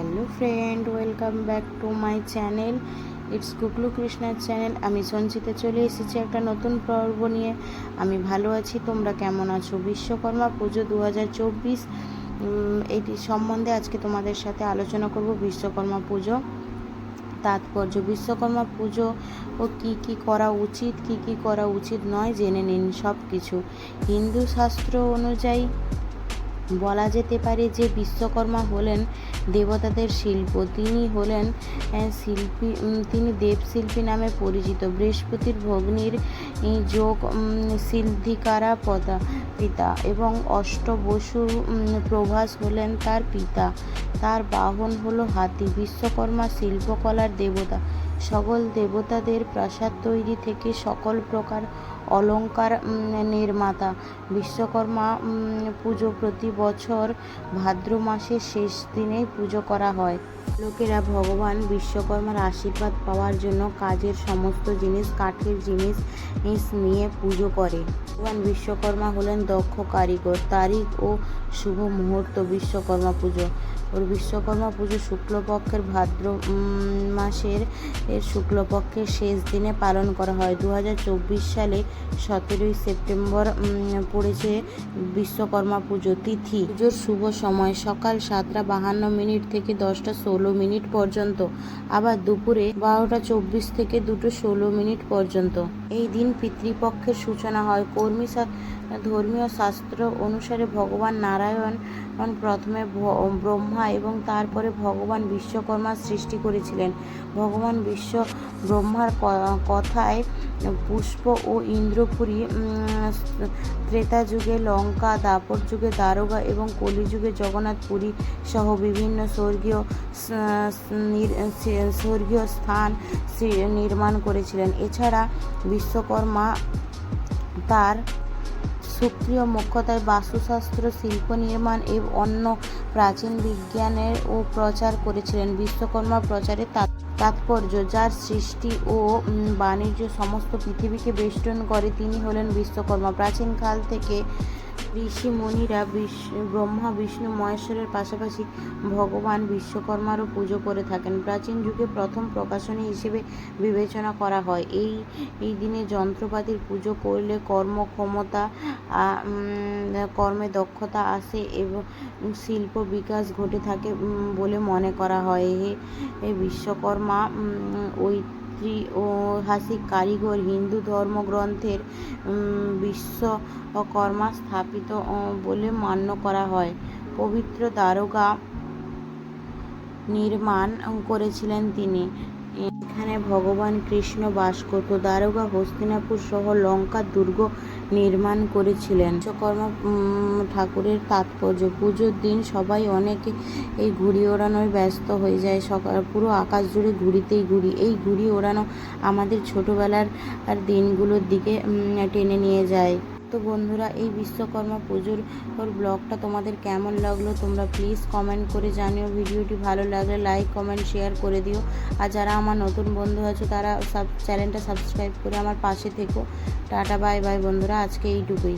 Hello friend, welcome back to my channel. It's Kuklu কৃষ্ণার channel. আমি সঞ্চিতা চলে এসেছি একটা নতুন পর্ব নিয়ে। আমি ভালো আছি, তোমরা কেমন আছো? বিশ্বকর্মা পুজো দু হাজার চব্বিশ এটি সম্বন্ধে আজকে তোমাদের সাথে আলোচনা করব বিশ্বকর্মা পুজো। তাৎপর্য, বিশ্বকর্মা পুজো ও কী কী করা উচিত, কী কী করা উচিত নয় জেনে নিন সব কিছু হিন্দু শাস্ত্র অনুযায়ী বলা যেতে পারে যে বিশ্বকর্মা হলেন দেবতাদের শিল্প। তিনি হলেন শিল্পী তিনি দেবশিল্পী নামে পরিচিত। বৃহস্পতির ভগ্নির যোগ সিদ্ধিকারা পদা পিতা এবং অষ্টবসুর উম, প্রভাস হলেন তার পিতা। তার বাহন হলো হাতি। বিশ্বকর্মা শিল্পকলার দেবতা। সকল দেবতাদের প্রাসাদ তৈরি থেকে সকল প্রকার অলংকার উম, নির্মাতা। বিশ্বকর্মা পুজো প্রতি বছর ভাদ্র মাসের শেষ দিনেই পুজো করা হয়। লোকেরা ভগবান বিশ্বকর্মার আশীর্বাদ পাওয়ার জন্য কাজের সমস্ত জিনিস কাঠের জিনিস জিনিস নিয়ে পুজো করে। ভগবান বিশ্বকর্মা হলেন দক্ষ কারিগর তারিখ ও শুভ মুহূর্ত বিশ্বকর্মা পুজো। ওর বিশ্বকর্মা পুজো শুক্লপক্ষের ভাদ্র মাসের শুক্লপক্ষের শেষ দিনে পালন করা হয়। দু হাজার চব্বিশ সালে সতেরোই সেপ্টেম্বর পড়েছে বিশ্বকর্মা পুজো তিথি। পুজোর শুভ সময় সকাল সাতটা বাহান্ন মিনিট থেকে দশটা ষোলো মিনিট পর্যন্ত, আবার দুপুরে বারোটা চব্বিশ থেকে দুটো ষোলো মিনিট পর্যন্ত। এই দিন পিতৃপক্ষের সূচনা হয়। কর্মী ধর্মীয় শাস্ত্র অনুসারে ভগবান নারায়ণ প্রথমে ব্রহ্মা এবং তারপরে ভগবান বিশ্বকর্মা সৃষ্টি করেছিলেন। ভগবান বিশ্ব ব্রহ্মার কথায় পুষ্প ও ইন্দ্রপুরী ত্রেতা যুগে লঙ্কা, দাপর যুগে দারোগা এবং কলিযুগে জগন্নাথপুরী সহ বিভিন্ন স্বর্গীয় স্বর্গীয় স্থান নির্মাণ করেছিলেন। এছাড়া বিশ্বকর্মা তার সুপ্রিয় মুখ্যতায় বাস্তুশাস্ত্র, শিল্প নির্মাণ এবং অন্য প্রাচীন বিজ্ঞানের ও প্রচার করেছিলেন। বিশ্বকর্মা প্রচারে তাৎ- তাৎপর্য যার সৃষ্টি ও বাণিজ্য সমস্ত পৃথিবীকে বেষ্টন করে তিনি হলেন বিশ্বকর্মা। প্রাচীনকাল থেকে ঋষি মুনিরা ব্রহ্মা বিষ্ণু মহেশ্বরের পাশাপাশি ভগবান বিশ্বকর্মারও পুজো করে থাকেন। প্রাচীন যুগে প্রথম প্রকাশনী হিসেবে বিবেচনা করা হয়। এই এই দিনে যন্ত্রপাতির পুজো করলে কর্মক্ষমতা কর্মে দক্ষতা আসে এবং শিল্প বিকাশ ঘটে থাকে বলে মনে করা হয়। এ- বিশ্বকর্মা উম, ঐতিহাসিক কারিগর, হিন্দু ধর্মগ্রন্থের বিশ্বকর্মা স্থাপিত বলে মান্য করা হয়। পবিত্র দ্বারকা নির্মাণ করেছিলেন তিনি। এখানে ভগবান কৃষ্ণ বাস করত। দারোগা হস্তিনাপুর সহ লঙ্কা দুর্গ নির্মাণ করেছিলেন। বিশ্বকর্মা ঠাকুরের তাৎপর্য। পুজোর দিন সবাই অনেকে এই ঘুড়ি ওড়ানোয় ব্যস্ত হয়ে যায়। সকাল, পুরো আকাশ জুড়ে ঘুড়িতেই ঘুড়ি। এই ঘুড়ি ওড়ানো আমাদের ছোটোবেলার দিনগুলোর দিকে টেনে নিয়ে যায়। তো বন্ধুরা, এই বিশ্বকর্মা পুজোর ব্লগটা তোমাদের কেমন লাগল তোমরা প্লিজ কমেন্ট করে জানিও। ভিডিওটি ভালো লাগলে লাইক কমেন্ট শেয়ার করে দিও। আর যারা আমার নতুন বন্ধু আছো, তারা সাব চ্যানেলটা সাবস্ক্রাইব করে আমার পাশে থেকো। টাটা বাই বাই বন্ধুরা, আজকে এইটুকুই।